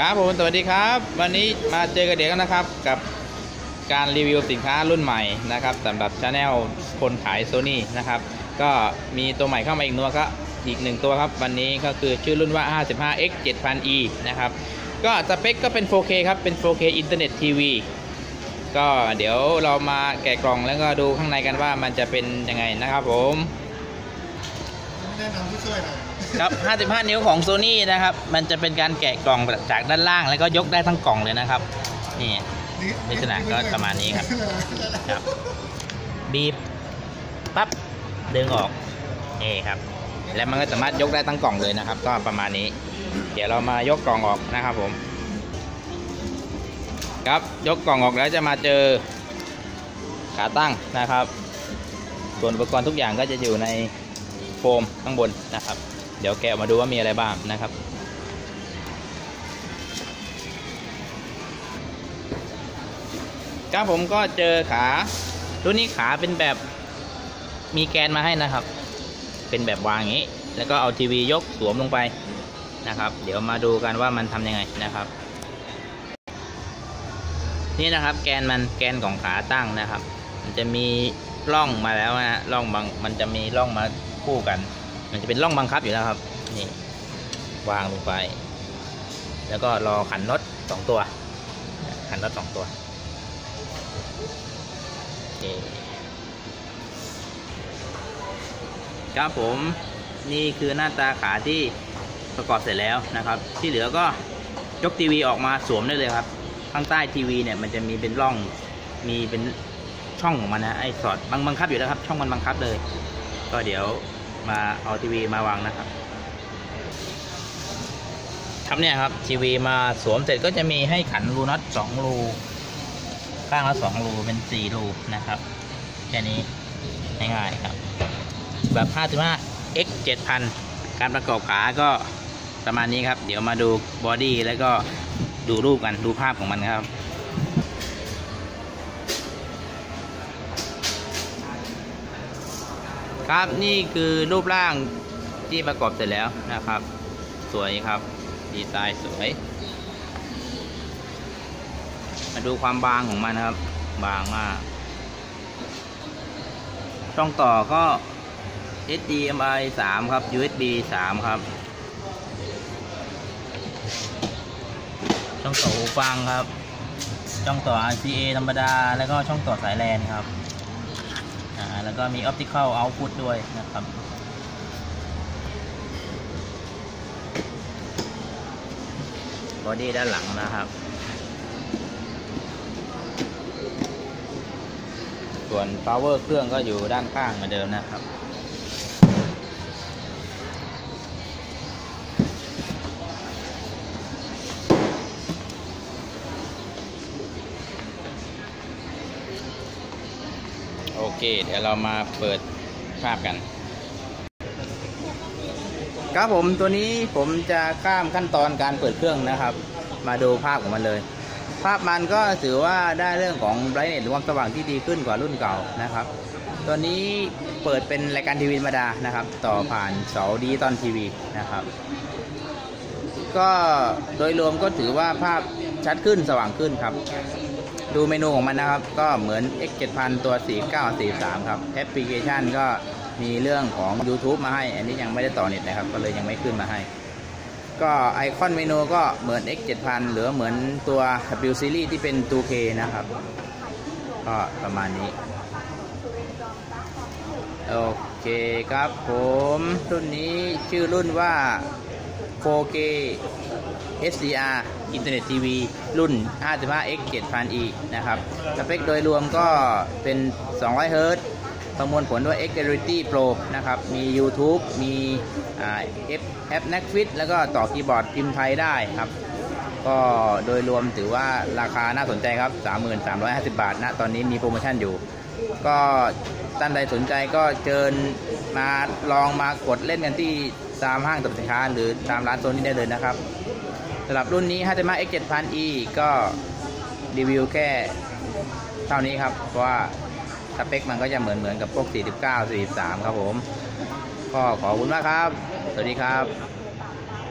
ครับผมสวัสดีครับ วันนี้มาเจอกันเด็กนะครับกับการรีวิวสินค้ารุ่นใหม่นะครับสำหรับชาแนลคนขายโซนี่นะครับก็มีตัวใหม่เข้ามาอีกตัวก็อีกหนึ่งตัวครับ วันนี้ก็คือชื่อรุ่นว่า 55x 7000e นะครับก็สเปคก็เป็น 4K ครับ เป็น 4K อินเทอร์เน็ตทีวีก็เดี๋ยวเรามาแกะกล่องแล้วก็ดูข้างในกันว่ามันจะเป็นยังไงนะครับผมแนะนำผู้ช่วยหน่อย ครับ 55 นิ้วของ Sony นะครับ มันจะเป็นการแกะกล่องจากด้านล่าง แล้วก็ยกได้ทั้งกล่องเลยนะครับ นี่ลักษณะก็ประมาณนี้ครับครับ บีบ ปั๊บ ดึงออก นี่ครับ แล้วมันก็สามารถยกได้ทั้งกล่องเลยนะครับ ก็ประมาณนี้ เดี๋ยวเรามายกกล่องออกนะครับผม ครับ ยกกล่องออกแล้วจะมาเจอขาตั้งนะครับ ส่วนอุปกรณ์ทุกอย่างก็จะอยู่ในโฟมข้างบนนะครับ เดี๋ยวแกะออกมาดูว่ามีอะไรบ้างนะครับ ครับผมก็เจอขารุ่นนี้ขาเป็นแบบมีแกนมาให้นะครับ เป็นแบบวางอย่างนี้ แล้วก็เอาทีวียกสวมลงไปนะครับ เดี๋ยวมาดูกันว่ามันทำยังไงนะครับนี่นะครับแกนมันแกนของขาตั้งนะครับ มันจะมีร่องมาแล้วนะร่องบางมันจะมีร่องมาคู่กัน มันจะเป็นร่องบังคับอยู่แล้วครับ นี่วางลงไป แล้วก็รอขันน็อตสองตัว ขันน็อตสองตัวโอเคครับผมนี่คือหน้าตาขาที่ประกอบเสร็จแล้วนะครับ ที่เหลือก็ยกทีวีออกมาสวมได้เลยครับ ข้างใต้ทีวีเนี่ยมันจะมีเป็นร่องมีเป็นช่องของมันนะไอ้สอดบังบังคับอยู่แล้วครับ ช่องมันบังคับเลย ก็เดี๋ยว มาเอาทีวีมาวางนะครับครับเนี่ยครับทีวีมาสวมเสร็จก็จะมีให้ขันรูน็อตสองรูข้างละสองรูเป็นสี่รูนะครับแค่นี้ง่ายๆครับ แบบ 55 x 7000 การประกอบขาก็ประมาณนี้ครับ เดี๋ยวมาดูบอดี้แล้วก็ดูรูปกันดูภาพของมันครับ ครับนี่คือรูปร่างที่ประกอบเสร็จแล้วนะครับ สวยครับ ดีไซน์สวย มาดูความบางของมันนะครับ บางมาก ช่องต่อก็ HDMI 3 ครับ USB 3 ครับ ช่องต่อหูฟังครับ ช่องต่อ RCA ธรรมดา แล้วก็ช่องต่อสายแลนครับ แล้วก็มี optical output ด้วยนะครับบอดี้ด้านหลังนะครับ ส่วน power เครื่องก็อยู่ด้านข้างเหมือนเดิมนะครับ เค เดี๋ยวเรามาเปิดภาพกัน ครับผมตัวนี้ผมจะข้ามขั้นตอนการเปิดเครื่องนะครับ มาดูภาพของมันเลย ภาพมันก็ถือว่าได้เรื่องของ brightness หรือความสว่างที่ดีขึ้นกว่ารุ่นเก่านะครับ ตัวนี้เปิดเป็นรายการทีวีธรรมดานะครับ ต่อผ่านเสาดิจิตอลทีวีนะครับ ก็โดยรวมก็ถือว่าภาพชัดขึ้นสว่างขึ้นครับ ดูเมนูของมันนะครับ ก็เหมือน X 7000ตัว 4943 ครับ แอปพลิเคชันก็มีเรื่องของ YouTube มาให้ อันนี้ยังไม่ได้ต่อเน็ตนะครับ ก็เลยยังไม่ขึ้นมาให้ ก็ไอคอนเมนูก็เหมือน X 7000หรือเหมือนตัว W Series ที่เป็น 2K นะครับ ก็ประมาณนี้ โอเคครับผม รุ่นนี้ชื่อรุ่นว่า 4K SDR อินเทอร์เน็ตทีวีรุ่น 55x 7000e นะครับ สเปคโดยรวมก็เป็น 200 Hz ประมวลผลด้วย Xfinity Pro นะครับ มี YouTube มีแอป Netflix แล้วก็ต่อคีย์บอร์ดพิมพ์ไทยได้ครับ ก็โดยรวมถือว่าราคาน่าสนใจครับ 3350 บาทนะ ตอนนี้มีโปรโมชั่นอยู่ ก็ ท่านใดสนใจก็เชิญมาลองมากดเล่นกันที่ตามห้างสรรพสินค้าหรือตามร้านโซนนี้ได้เลยนะครับสำหรับรุ่นนี้5 X 7000e ก็รีวิวแค่เท่านี้ครับ เพราะว่าสเปคมันก็จะเหมือนเหมือนกับพวก 49 43 ครับผม ก็ขอบคุณมากครับ สวัสดีครับ